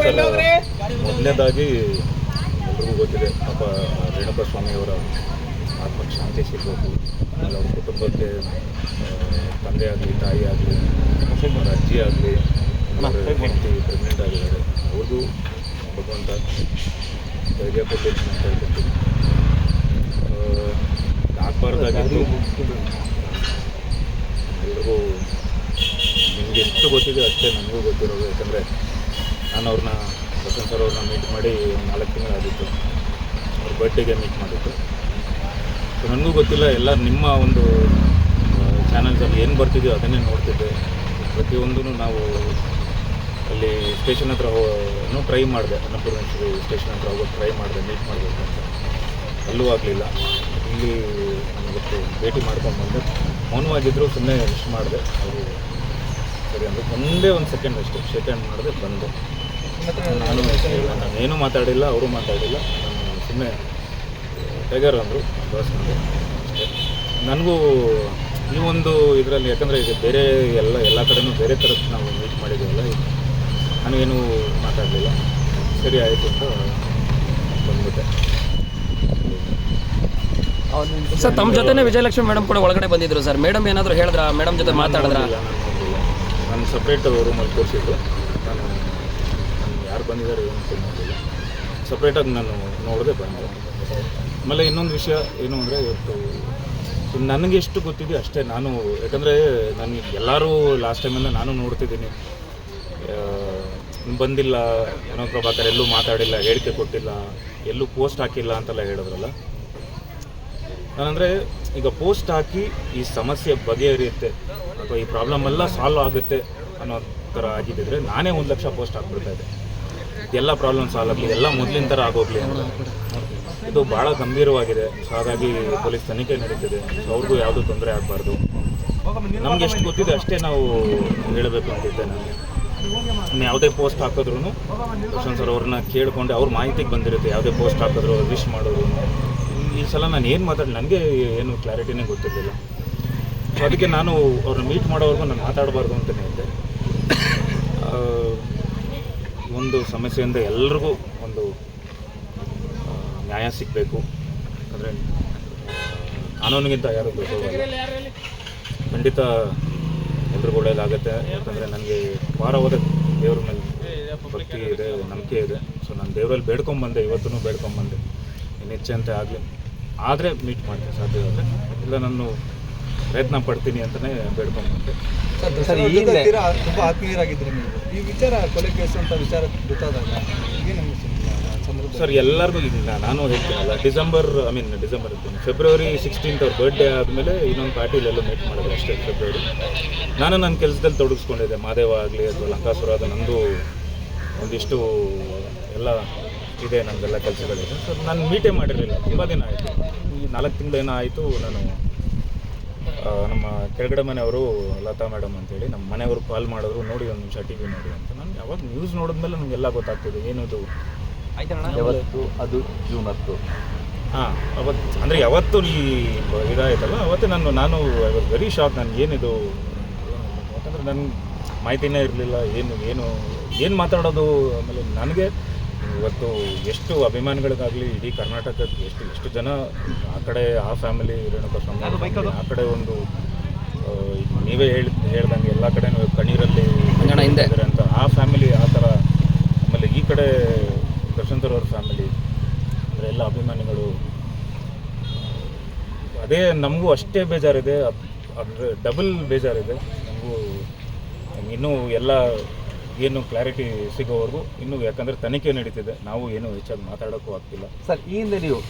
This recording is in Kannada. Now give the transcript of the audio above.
ಮೊದಲನೇದಾಗಿ ಎಲ್ರಿಗೂ ಗೊತ್ತಿದೆ ಪಾಪ ರೇಣುಕಾ ಸ್ವಾಮಿಯವರ ಆತ್ಮಕ್ಕೆ ಶಾಂತಿ ಸಿಗಬೇಕು. ಆಮೇಲೆ ಅವ್ರ ಕುಟುಂಬಕ್ಕೆ ತಂದೆ ಆಗಲಿ ತಾಯಿ ಆಗಲಿ ಅವರ ಅಜ್ಜಿ ಆಗಲಿ ಹೆಂಡತಿ ಪ್ರೆಗ್ನೆಂಟ್ ಆಗಿದ್ದಾರೆ. ಅವ್ರಿಗೂ ಭಗವಂತ ಧೈರ್ಯ ಕೊಡ್ಬೇಕು ಅಂತ ಹೇಳ್ಕೊಡ್ತೀನಿ ಆಗಬಾರ್ದಾಗಿತ್ತು ಎಲ್ರಿಗೂ ನಿಮಗೆ ಎಷ್ಟು ಗೊತ್ತಿದೆ ಅಷ್ಟೇ ನನಗೂ ಗೊತ್ತಿರೋದು. ಯಾಕಂದರೆ ನಾನು ಅವ್ರನ್ನ ಸರ್ ಅವ್ರನ್ನ ಮೀಟ್ ಮಾಡಿ ನಾಲ್ಕು ತಿಂಗಳಾಗಿತ್ತು ಅವ್ರ ಬರ್ಡೇಗೆ ಮೀಟ್ ಮಾಡಿದ್ದು. ನನಗೂ ಗೊತ್ತಿಲ್ಲ, ಎಲ್ಲ ನಿಮ್ಮ ಒಂದು ಚಾನಲ್ಸಲ್ಲಿ ಏನು ಬರ್ತಿದೆಯೋ ಅದನ್ನೇ ನೋಡ್ತಿದ್ದೆ. ಪ್ರತಿಯೊಂದೂ ನಾವು ಅಲ್ಲಿ ಸ್ಟೇಷನ್ ಹತ್ರ ಏನೋ ಟ್ರೈ ಮಾಡಿದೆ. ಅನ್ನಪೂರ್ಣೇಶ್ವರಿ ಸ್ಟೇಷನ್ ಹತ್ರ ಹೋಗೋದು ಟ್ರೈ ಮಾಡಿದೆ ಮೀಟ್ ಮಾಡಬೇಕು ಅಂತ. ಅಲ್ಲೂ ಆಗಲಿಲ್ಲ. ಇಲ್ಲಿ ನಾನು ಇವತ್ತು ಭೇಟಿ ಮಾಡ್ಕೊಂಡು ಬಂದೆ. ಮೌನವಾಗಿದ್ದರು ಸುಮ್ಮನೆ ವಿಶ್ ಮಾಡಿದೆ. ಅವರು ಸರಿ ಅಂದರೆ ಒಂದೇ ಒಂದು ಸೆಕೆಂಡ್ ಅಷ್ಟೇ ಹ್ಯಾಂಡ್ ಮಾಡಿದೆ ಬಂದೆ. ನಾನು ನಾನು ಏನೂ ಮಾತಾಡಿಲ್ಲ ಅವರು ಮಾತಾಡಿಲ್ಲ. ನಾನು ಸುಮ್ಮನೆ ಟೈಗರ್ ಅಂದರು ಬಳಸ್ಕೊಂಡು ನನಗೂ ಈ ಒಂದು ಇದರಲ್ಲಿ ಯಾಕಂದರೆ ಈಗ ಬೇರೆ ಎಲ್ಲ ಎಲ್ಲ ಕಡೆನೂ ಬೇರೆ ಥರದ್ದು ನಾವು ಮೀಟ್ ಮಾಡಿದ್ದೀವಲ್ಲ ಈಗ ನಾನೇನು ಮಾತಾಡಲಿಲ್ಲ. ಸರಿ ಆಯಿತು ಅಂತ ಬಂದ್ಬಿಟ್ಟೆ. ಸರ್ ತಮ್ಮ ಜೊತೆನೇ ವಿಜಯಲಕ್ಷ್ಮಿ ಮೇಡಮ್ ಕೂಡ ಒಳಗಡೆ ಬಂದಿದ್ರು ಸರ್. ಮೇಡಮ್ ಏನಾದರೂ ಹೇಳಿದ್ರ? ಮೇಡಮ್ ಜೊತೆ ಮಾತಾಡಿದ್ರ? ನಾನು ಸಪ್ರೇಟ್ ರೂಮಲ್ಲಿ ಯಾರು ಬಂದಿದ್ದಾರೆ ಏನು ಅಂತ ನೋಡಿಲ್ಲ ಸಪ್ರೇಟಾಗಿ ನಾನು ನೋಡದೆ ಬಂದೆ. ಆಮೇಲೆ ಇನ್ನೊಂದು ವಿಷಯ ಏನು ಅಂದರೆ ಇವತ್ತು ನನಗೆ ಎಷ್ಟು ಗೊತ್ತಿದೆ ಅಷ್ಟೇ ನಾನು, ಯಾಕಂದರೆ ನನಗೆ ಎಲ್ಲರೂ ಲಾಸ್ಟ್ ಟೈಮಿಂದ ನಾನು ನೋಡ್ತಿದ್ದೀನಿ. ಬಂದಿಲ್ಲ, ಏನೋ ಪ್ರಭಾಕರ್ ಎಲ್ಲೂ ಮಾತಾಡಿಲ್ಲ, ಹೇಳಿಕೆ ಕೊಟ್ಟಿಲ್ಲ, ಎಲ್ಲೂ ಪೋಸ್ಟ್ ಹಾಕಿಲ್ಲ ಅಂತೆಲ್ಲ ಹೇಳಿದ್ರಲ್ಲ. ನಾನಂದರೆ ಈಗ ಪೋಸ್ಟ್ ಹಾಕಿ ಈ ಸಮಸ್ಯೆ ಬಗೆಹರಿಯುತ್ತೆ, ಅಥವಾ ಈ ಪ್ರಾಬ್ಲಮ್ ಎಲ್ಲ ಸಾಲ್ವ್ ಆಗುತ್ತೆ ಅನ್ನೋ ಥರ ಆಗಿದ್ದಿದ್ರೆ ನಾನೇ ಒಂದು ಲಕ್ಷ ಪೋಸ್ಟ್ ಹಾಕ್ಬಿಡ್ತಾ ಇದ್ದೆ. ಎಲ್ಲ ಪ್ರಾಬ್ಲಮ್ ಸಾಲ್ವ್ ಆಗಲಿ ಎಲ್ಲ ಮೊದಲಿನ ಥರ ಆಗೋಗ್ಲಿ ಇದು ಭಾಳ ಗಂಭೀರವಾಗಿದೆ. ಹಾಗಾಗಿ ಪೊಲೀಸ್ ತನಿಖೆ ನಡೀತಿದೆ. ಅವ್ರಿಗೂ ಯಾವುದೂ ತೊಂದರೆ ಆಗಬಾರ್ದು. ನಮ್ಗೆ ಎಷ್ಟು ಗೊತ್ತಿದೆ ಅಷ್ಟೇ ನಾವು ಹೇಳಬೇಕು ಅಂತಿದ್ದೆ ನಾನು ಯಾವುದೇ ಪೋಸ್ಟ್ ಹಾಕಿದ್ರು ಪ್ರಶಾಂತ್ ಸರ್ ಅವ್ರನ್ನ ಕೇಳಿಕೊಂಡು ಅವ್ರ ಮಾಹಿತಿಗೆ ಬಂದಿರುತ್ತೆ ಯಾವುದೇ ಪೋಸ್ಟ್ ಹಾಕಿದ್ರು ವಿಶ್ ಮಾಡೋದು ಈ ಸಲ ನಾನು ಏನು ಮಾತಾಡಿ, ನನಗೆ ಏನು ಕ್ಲಾರಿಟಿನೇ ಗೊತ್ತಿರಲಿಲ್ಲ. ಅದಕ್ಕೆ ನಾನು ಅವ್ರನ್ನ ಮೀಟ್ ಮಾಡೋವರೆಗೂ ನಾನು ಮಾತಾಡಬಾರ್ದು ಅಂತಲೇ ಇದ್ದೆ ಆ, ಒಂದು ಸಮಸ್ಯೆಯಿಂದ ಎಲ್ರಿಗೂ ಒಂದು ನ್ಯಾಯ ಸಿಗಬೇಕು. ಅಂದರೆ ಕಾನೂನಿಗಿಂತ ಯಾರು ಖಂಡಿತ ಎಲ್ರಿಗೂ ಒಳ್ಳೇದಾಗುತ್ತೆ. ಯಾಕಂದರೆ ನನಗೆ ವಾರ ಹೋದ ದೇವ್ರ ಮೇಲೆ ಭಕ್ತಿ ಇದೆ, ನಂಬಿಕೆ ಇದೆ. ಸೊ ನಾನು ದೇವರಲ್ಲಿ ಬೇಡ್ಕೊಂಬಂದೆ ಇವತ್ತೂ ಬೇಡ್ಕೊಂಬಂದೆ. ಇನ್ನು ಹೆಚ್ಚಂತೆ ಆಗಲಿ. ಆದರೆ ಮೀಟ್ ಮಾಡ್ತೀನಿ ಸಾಧ್ಯವಾದರೆ ಇಲ್ಲ, ನಾನು ಪ್ರಯತ್ನ ಪಡ್ತೀನಿ ಅಂತಲೇ ಬೇಡ್ಕೊಂಡ್ಬಿಟ್ಟೆ ಸರ್ ಈ ಹಿಂದೆ ಆತ್ಮೀಯರಾಗಿದ್ದರು ತುಂಬಾ ಆತ್ಮೀಯರಾಗಿದ್ರಿ ನೀವು. ಈ ವಿಚಾರ ಕೊಲೆ ಕೇಸು ಅಂತ ವಿಚಾರ ಗೊತ್ತಾದಾಗ ಏನು ಸರ್ ಎಲ್ಲರಿಗೂ ಇಲ್ಲ ನಾನು ಹೇಳ್ತೀನಲ್ಲ ಡಿಸೆಂಬರ್ ಐ ಮೀನ್ ಡಿಸೆಂಬರ್ ಇರ್ತೀನಿ ಫೆಬ್ರವರಿ ಸಿಕ್ಸ್ಟೀನ್ತ್ ಅವ್ರ ಬರ್ಡೇ ಆದಮೇಲೆ ಇನ್ನೊಂದು ಪಾರ್ಟಿಲೆಲ್ಲ ಮೀಟ್ ಮಾಡಿದ್ರು ಅಷ್ಟೇ ಫೆಬ್ರವರಿ ನಾನು ನನ್ನ ಕೆಲಸದಲ್ಲಿ ತೊಡಗಿಸ್ಕೊಂಡಿದ್ದೆ ಮಾದೇವ ಆಗಲಿ ಅಥವಾ ಲಂಕಾಸುರ ಅದು ನಂದು ಒಂದಿಷ್ಟು ಎಲ್ಲ ಇದೆ ನಮ್ಮದೆಲ್ಲ ಕೆಲಸಗಳಿದೆ. ಸೊ ನಾನು ಮೀಟೇ ಮಾಡಿರಲಿಲ್ಲ. ತುಂಬ ದಿನ ಆಯಿತು. ಈ ನಾಲ್ಕು ತಿಂಗಳೇನೋ ಆಯಿತು ನಾನು ನಮ್ಮ ಕೆಳಗಡೆ ಮನೆಯವರು ಲತಾ ಮೇಡಮ್ ಅಂತೇಳಿ ನಮ್ಮ ಮನೆಯವರು ಕಾಲ್ ಮಾಡಿದ್ರು ನೋಡಿ ಒಂದು ನಿಮಿಷ ಟಿ ವಿ ನೋಡಿ ಅಂತ. ನಾನು ಯಾವಾಗ ನ್ಯೂಸ್ ನೋಡಿದ್ಮೇಲೆ ನನಗೆಲ್ಲ ಗೊತ್ತಾಗ್ತಿದೆ ಏನದು ಯಾವತ್ತು? ಅದು ಜೂನ್ ಹತ್ತು. ಹಾಂ ಅವತ್ತು ಅಂದರೆ ಯಾವತ್ತು ಈ ಇದಾಯ್ತಲ್ಲ ಅವತ್ತೇ ನಾನು ನಾನು ಐ ವಾಸ್ ವೆರಿ ಶಾಕ್ ನನಗೆ ಏನಿದು? ಯಾಕಂದರೆ ನನ್ನ ಮಾಹಿತಿನೇ ಇರಲಿಲ್ಲ ಏನು ಏನು ಏನು ಮಾತಾಡೋದು? ಆಮೇಲೆ ನನಗೆ ಇವತ್ತು ಎಷ್ಟು ಅಭಿಮಾನಿಗಳಿಗಾಗಲಿ ಇಡೀ ಕರ್ನಾಟಕಕ್ಕೆ ಎಷ್ಟು ಎಷ್ಟು ಜನ ಆ ಕಡೆ ಆ ಫ್ಯಾಮಿಲಿ ರೇಣುಕಾ ಸ್ವಾಮಿ ಆ ಕಡೆ ಒಂದು ನೀವೇ ಹೇಳಿ ಹೇಳ್ದಂಗೆ ಎಲ್ಲ ಕಡೆ ಕಣ್ಣೀರಲ್ಲಿ ಇದ್ದಾರೆ ಅಂತ ಆ ಫ್ಯಾಮಿಲಿ ಆ ಥರ ಆಮೇಲೆ ಈ ಕಡೆ ದರ್ಶನ್ ಸರ್ ಅವ್ರ ಫ್ಯಾಮಿಲಿ ಅಂದರೆ ಎಲ್ಲ ಅಭಿಮಾನಿಗಳು ಅದೇ ನಮಗೂ ಅಷ್ಟೇ ಬೇಜಾರಿದೆ ಅಂದರೆ ಡಬಲ್ ಬೇಜಾರಿದೆ. ನಮಗೂ ಇನ್ನೂ ಎಲ್ಲ ಏನು ಕ್ಲಾರಿಟಿ ಸಿಗೋವರೆಗೂ ಇನ್ನೂ ಯಾಕಂದರೆ ತನಿಖೆ ನಡೀತಿದೆ. ನಾವು ಏನು ಹೆಚ್ಚಾಗಿ ಮಾತಾಡೋಕ್ಕೂ ಆಗ್ತಿಲ್ಲ. ಸರ್, ಈ ಹಿಂದೆ ನೀವು